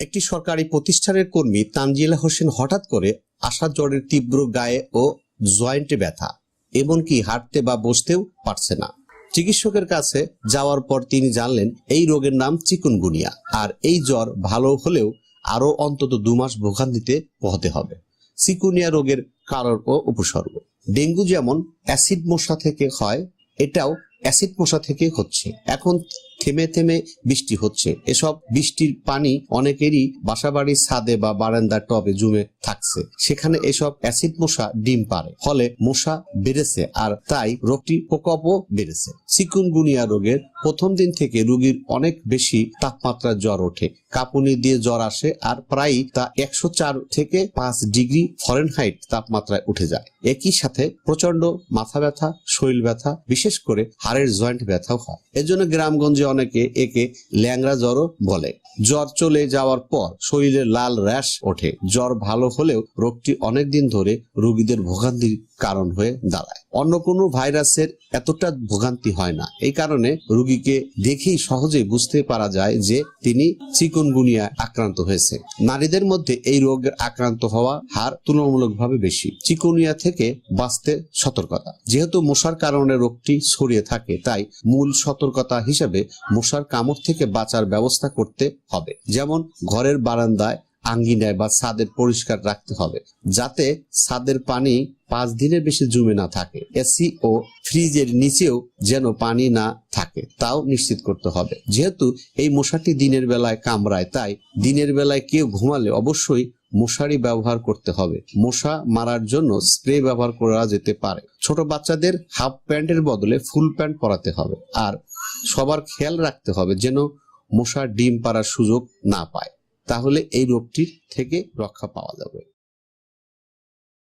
একটি সরকারি প্রতিষ্ঠানের কর্মী তানজিলা হোসেন হঠাৎ করে আশা জ্বরের তীব্র গায়ে ও জয়েন্টে ব্যথা, এমনকি হাঁটতে বা বসতেও পারছে না। চিকিৎসকের কাছে যাওয়ার পর তিনি জানলেন, এই রোগের নাম চিকুনগুনিয়া, আর এই জ্বর ভালো হলেও আরও অন্তত দু মাস ভোগান্তিতে পোহাতে হবে। চিকুনিয়া রোগের কারণ ও উপসর্গ। ডেঙ্গু যেমন অ্যাসিড মশা থেকে হয়, এটাও অ্যাসিড মশা থেকে হচ্ছে। এখন থেমে থেমে বৃষ্টি হচ্ছে। এসব বৃষ্টির পানি অনেকেরই বাসাবাড়ির ছাদে বা বারান্দার টবে জমে থাকছে। সেখানে এসব অ্যাসিড মশা ডিম পারে ফলে মশা বেড়েছে আর তাই রোগটি প্রকোপও বেড়েছে। চিকুনগুনিয়া রোগের প্রথম দিন থেকে রোগীর অনেক বেশি তাপমাত্রার জ্বর ওঠে। কাঁপুনি দিয়ে জ্বর আসে আর প্রায়ই তা একশো চার থেকে পাঁচ ডিগ্রি ফরেনহাইট তাপমাত্রায় উঠে যায়। একই সাথে প্রচণ্ড মাথা ব্যথা, শরীর ব্যথা, বিশেষ করে হাড়ের জয়েন্ট ব্যথাও হয়। এজন্য গ্রামগঞ্জে অনেকে একে ল্যাংরা জ্বরও বলে। জ্বর চলে যাওয়ার পর শরীরে লাল র্যাশ ওঠে। জ্বর ভালো হলেও রোগটি অনেক দিন ধরে রোগীদের ভোগান্তির কারণ হয়ে দাঁড়ায়। অন্য কোনো ভাইরাসের এতটা ভোগান্তি হয় না। এই কারণে রোগীকে দেখেই সহজে বুঝতে পারা যায় যে তিনি চিকনগুনিয়া আক্রান্ত হয়েছে। নারীদের মধ্যে এই রোগের আক্রান্ত হওয়া হার তুলনামূলকভাবে বেশি। চিকুনিয়া থেকে বাঁচতে সতর্কতা। যেহেতু মশার কারণে রোগটি ছড়িয়ে থাকে, তাই মূল সতর্কতা হিসেবে মশার কামড় থেকে বাঁচার ব্যবস্থা করতে হবে। যেমন ঘরের বারান্দায় আঙ্গিনায় বা ছাদের পরিষ্কার রাখতে হবে, যাতে ছাদের পানি পাঁচ দিনের বেশি জমে না থাকে। এসি ও ফ্রিজের নিচেও যেন পানি না থাকে, তাও নিশ্চিত করতে হবে। যেহেতু এই মশাটি দিনের বেলায় কামড়ায়, তাই দিনের বেলায় কেউ ঘুমালে অবশ্যই মশারি ব্যবহার করতে হবে। মশা মারার জন্য স্প্রে ব্যবহার করা যেতে পারে। ছোট বাচ্চাদের হাফ প্যান্টের বদলে ফুল প্যান্ট পরাতে হবে আর সবার খেয়াল রাখতে হবে যেন মশা ডিম পাড়ার সুযোগ না পায়। তাহলে এই রোগটির থেকে রক্ষা পাওয়া যাবে।